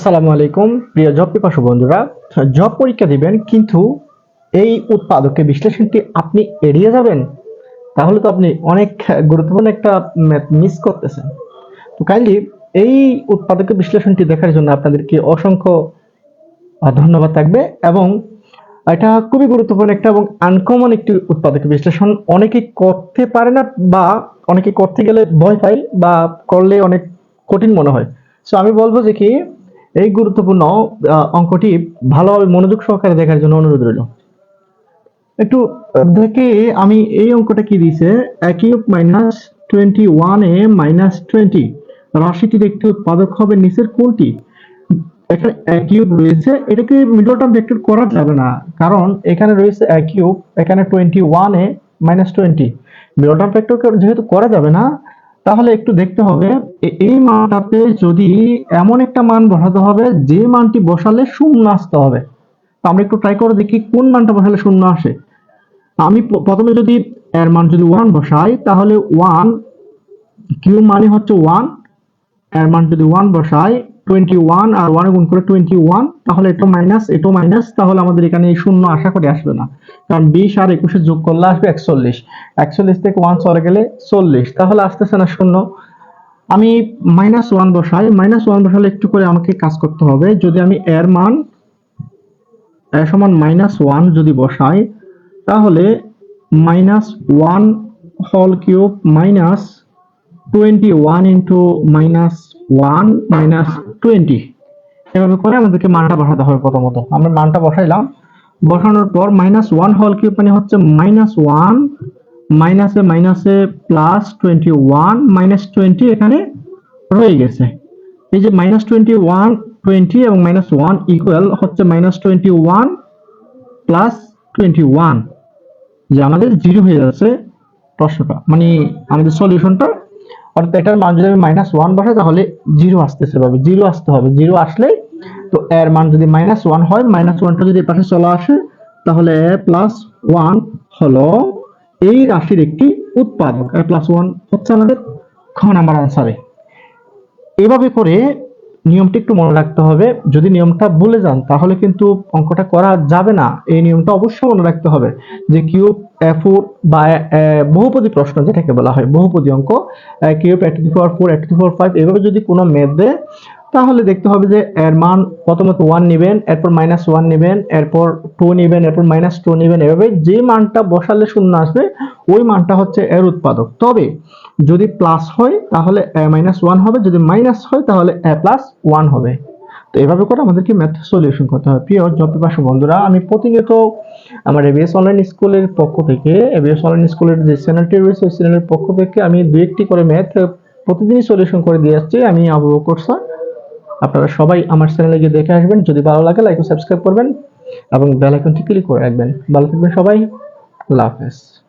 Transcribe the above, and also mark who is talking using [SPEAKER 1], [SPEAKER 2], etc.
[SPEAKER 1] আসসালামু আলাইকুম, প্রিয় জব পিপাসু বন্ধুরা। জব পরীক্ষা দিবেন, কিন্তু এই উৎপাদকের বিশ্লেষণটি আপনি এড়িয়ে যাবেন? তাহলে তো আপনি অনেক গুরুত্বপূর্ণ একটা মিস করতেছেন। তো কাইন্ডলি এই উৎপাদকের বিশ্লেষণটি দেখার জন্য আপনাদেরকে অসংখ্য ধন্যবাদ থাকবে এবং এটা খুবই গুরুত্বপূর্ণ একটা এবং আনকমন একটি উৎপাদক বিশ্লেষণ। অনেকে করতে পারে না বা অনেকে করতে গেলে ভয় পায় বা করলে অনেক কঠিন মনে হয়। সো আমি বলব যে কি এই গুরুত্বপূর্ণ অঙ্কটি ভালোভাবে মনোযোগ সহকারে দেখার জন্য অনুরোধ রইল। একটু দেখে আমি এই অঙ্কটা কি দিয়েছে? Cube minus twenty one minus twenty. রাশিটির একটি উৎপাদক হবে নিচের কোনটি এখানে কিউব রয়েছে। এটাকে মিডল টার্ম ভেক্টর করা যাবে না কারণ এখানে রয়েছে কিউব এখানে twenty one a minus twenty. Middle term vector যেহেতু করা যাবে না তাহলে একটু দেখতে হবে এই মানটাতে যদি এমন একটা মান বসাতে হবে, যে মানটি বসালে শূন্য আসতে হবে। তো আমরা একটু ট্রাই করে দেখি কোন মানটা বসালে শূন্য আসে। আমি প্রথমে যদি এর মান যদি ওয়ান বসাই, তাহলে ওয়ান কিউ মানে হচ্ছে ওয়ানের মান যদি ওয়ান বসাই টোয়েন্টি ওয়ান আর ওয়ান গুণ করে টোয়েন্টি ওয়ান তাহলে এটা মাইনাস এটা মাইনাস তাহলে আমাদের এখানে এই শূন্য আশা করে আসবে না। কারণ বিশ আর একুশে যোগ করলে আসবে একচল্লিশ। একচল্লিশ থেকে ওয়ান চলে গেলে চল্লিশ। তাহলে আসতেছে না শূন্য। আমি মাইনাস ওয়ান বসাই। মাইনাস ওয়ান বসালে একটু করে আমাকে কাজ করতে হবে। যদি আমি এর মান, এর সমান মাইনাস ওয়ান যদি বসাই, তাহলে মাইনাস ওয়ান হল cube minus twenty one into minus one minus twenty এভাবে করে আমাদেরকে মানটা বসাতে হবে প্রথমত। আমরা মানটা বসাইলাম। বসানোর পর মাইনাস ওয়ান হল কিউব মানে হচ্ছে মাইনাস ওয়ান মাইনাসে মাইনাসে plus twenty one minus twenty এখানে রয়ে গেছে। এই যে মাইনাস টোয়েন্টি ওয়ান টোয়েন্টি এবং মাইনাস ওয়ান ইকুয়াল হচ্ছে minus twenty one plus twenty one যে আমাদের জিরো হয়ে যাচ্ছে প্রশ্নটা। মানে আমাদের সলিউশনটা অর্থাৎ এটার মান যদি আমি মাইনাস ওয়ান বসাই, তাহলে জিরো আসতেছে পাবে জিরো আসতে হবে। জিরো আসলে তো এর মান যদি মাইনাস ওয়ান হয় মাইনাস ওয়ানটা যদি পাশে চলে আসে, তাহলে প্লাস ওয়ান হলো এই রাশির একটি উৎপাদক এ প্লাস ওয়ান হচ্ছে আমাদের খ নাম্বার আনসারে এভাবে করে নিয়মটি একটু মনে রাখতে হবে। যদি নিয়মটা ভুলে যান, তাহলে কিন্তু অঙ্কটা করা যাবে না। এই নিয়মটা অবশ্যই মনে রাখতে হবে যে কিউব ফোর বা বহুপদী প্রশ্ন, যেটাকে বলা হয় বহুপদী অঙ্ক কিউব, এক টু পাওয়ার ফোর এক টু পাওয়ার ফাইভ এভাবে যদি কোনো ম্যাথ দেয় তাহলে দেখতে হবে যে এর মান প্রথমত ওয়ান নেবেন, এরপর মাইনাস ওয়ান নেবেন, এরপর টু নেবেন, এরপর মাইনাস টু নেবেন। এভাবে যে মানটা বসালে শূন্য আসবে, ওই মানটা হচ্ছে এর উৎপাদক। তবে যদি প্লাস হয়, তাহলে, এ মাইনাস ওয়ান হবে। যদি মাইনাস হয়, তাহলে, এ প্লাস ওয়ান হবে। তো এভাবে করে আমাদেরকে ম্যাথ সলিউশন করতে হবে। প্রিয় জব পাশে বন্ধুরা, আমি প্রতিনিয়ত আমার এবিএস অনলাইন স্কুলের পক্ষ থেকে এবিএস অনলাইন স্কুলের যে চ্যানেলটি রয়েছে, ওই চ্যানেলের পক্ষ থেকে আমি দু একটি করে ম্যাথ প্রতিদিনই সলিউশন করে দিয়ে আসছি। আমি আবু স্যার আপনারা সবাই আমার চ্যানেলে গিয়ে দেখে আসবেন। যদি ভালো লাগে লাইক ও সাবস্ক্রাইব করবেন এবং বেল আইকনটি ক্লিক করে রাখবেন। ভালো থাকবেন সবাই। আল্লাহ হাফেজ।